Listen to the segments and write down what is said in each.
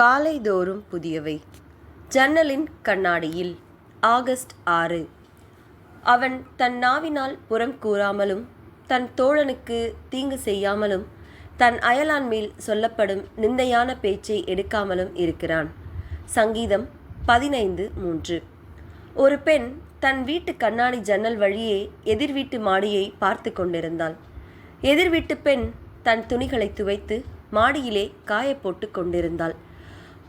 காலைதோறும் புதியவை. ஜன்னலின் கண்ணாடியில் ஆகஸ்ட் ஆறு. அவன் தன் நாவினால் புறம் கூறாமலும் தன் தோழனுக்கு தீங்கு செய்யாமலும் தன் அயலான் மேல் சொல்லப்படும் நிந்தையான பேச்சை எடுக்காமலும் இருக்கிறான். சங்கீதம் பதினைந்து மூன்று. ஒரு பெண் தன் வீட்டு கண்ணாடி ஜன்னல் வழியே எதிர் வீட்டு மாடியை பார்த்து கொண்டிருந்தாள். எதிர் வீட்டு பெண் தன் துணிகளை துவைத்து மாடியிலே காய போட்டு கொண்டிருந்தாள்.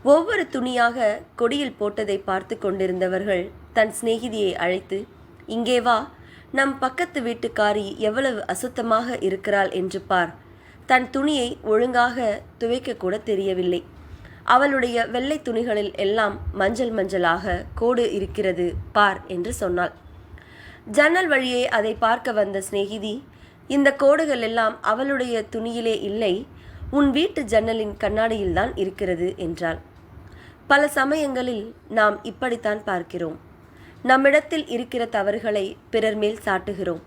ஒவ்வொரு துணியாக கொடியில் போட்டதை பார்த்து கொண்டிருந்தவர்கள் தன் சிநேகிதியை அழைத்து இங்கே வா நம் பக்கத்து வீட்டுக்காரி எவ்வளவு அசுத்தமாக இருக்கிறாள் என்று பார். தன் துணியை ஒழுங்காக துவைக்க கூட தெரியவில்லை. அவளுடைய வெள்ளை துணிகளில் எல்லாம் மஞ்சள் மஞ்சளாக கோடு இருக்கிறது பார் என்று சொன்னாள். ஜன்னல் வழியே அதை பார்க்க வந்த சிநேகிதி இந்த கோடுகள் எல்லாம் அவளுடைய துணியிலே இல்லை உன் வீட்டு ஜன்னலின் கண்ணாடியில்தான் இருக்கிறது என்றாள். பல சமயங்களில் நாம் இப்படித்தான் பார்க்கிறோம். நம்மிடத்தில் இருக்கிற தவறுகளை பிறர் மேல் சாட்டுகிறோம்.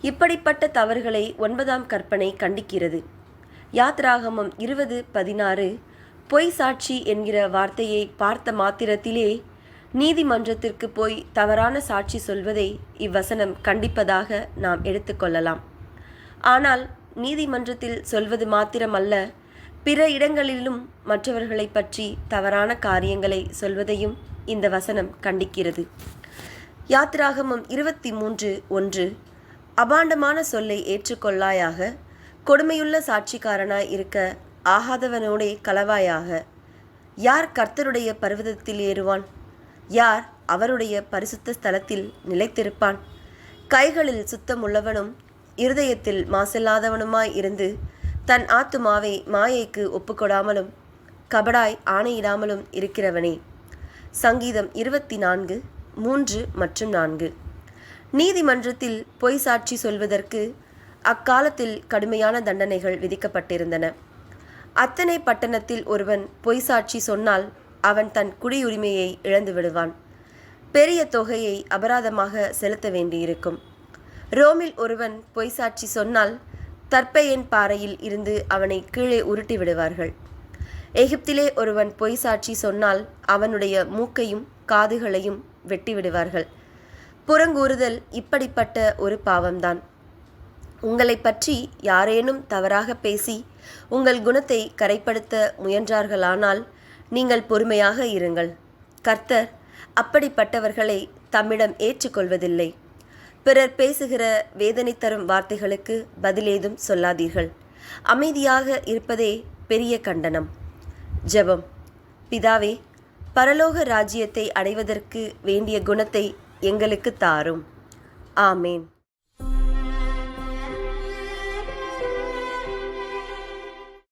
இப்படிப்பட்ட தவறுகளை ஒன்பதாம் கற்பனை கண்டிக்கிறது. யாத்ராகமம் இருபது பதினாறு பொய் சாட்சி என்கிற வார்த்தையை பார்த்த மாத்திரத்திலே நீதிமன்றத்திற்கு போய் தவறான சாட்சி சொல்வதை இவ்வசனம் கண்டிப்பதாக நாம் எடுத்துக்கொள்ளலாம் ஆனால் நீதிமன்றத்தில் சொல்வது மாத்திரமல்ல பிற இடங்களிலும் மற்றவர்களை பற்றி தவறான காரியங்களை சொல்வதையும் இந்த வசனம் கண்டிக்கிறது. யாத்திராகமம் இருபத்தி மூன்று ஒன்று அபாண்டமான சொல்லை ஏற்றுக்கொள்ளாயாக கொடுமையுள்ள சாட்சிக்காரனாய் இருக்க ஆகாதவனோடே கலவாயாக யார் கர்த்தருடைய பர்வதத்தில் ஏறுவான்? யார் அவருடைய பரிசுத்த ஸ்தலத்தில் நிலைத்திருப்பான்? கைகளில் சுத்தமுள்ளவனும் இருதயத்தில் மாசில்லாதவனுமாய் இருந்து தன் ஆத்துமாவை மாயைக்கு ஒப்புக்கொடாமலும் கபடாய் ஆணையிடாமலும் இருக்கிறவனே. சங்கீதம் இருபத்தி நான்கு மூன்று மற்றும் நான்கு. நீதிமன்றத்தில் பொய் சாட்சி சொல்வதற்கு அக்காலத்தில் கடுமையான தண்டனைகள் விதிக்கப்பட்டிருந்தன. அத்தனை பட்டணத்தில் ஒருவன் பொய் சாட்சி சொன்னால் அவன் தன் குடியுரிமையை இழந்து விடுவான். பெரிய தொகையை அபராதமாக செலுத்த வேண்டியிருக்கும். ரோமில் ஒருவன் பொய் சாட்சி சொன்னால் தற்பெயன் பாறையில் இருந்து அவனை கீழே உருட்டி விடுவார்கள். எகிப்திலே ஒருவன் பொய் சாட்சி சொன்னால் அவனுடைய மூக்கையும் காதுகளையும் வெட்டி விடுவார்கள். புறங்கூறுதல் இப்படிப்பட்ட ஒரு பாவம்தான். உங்களை பற்றி யாரேனும் தவறாக பேசி உங்கள் குணத்தை கரைப்படுத்த முயன்றார்களானால் நீங்கள் பொறுமையாக இருங்கள். கர்த்தர் அப்படிப்பட்டவர்களை தம்மிடம் ஏற்றுக்கொள்வதில்லை. பிறர் பேசுகிற வேதனை தரும் வார்த்தைகளுக்கு பதிலேதும் சொல்லாதீர்கள். அமைதியாக இருப்பதே பெரிய கண்டனம். ஜெபம். பிதாவே பரலோக ராஜ்யத்தை அடைவதற்கு வேண்டிய குணத்தை எங்களுக்கு தாரும். ஆமேன்.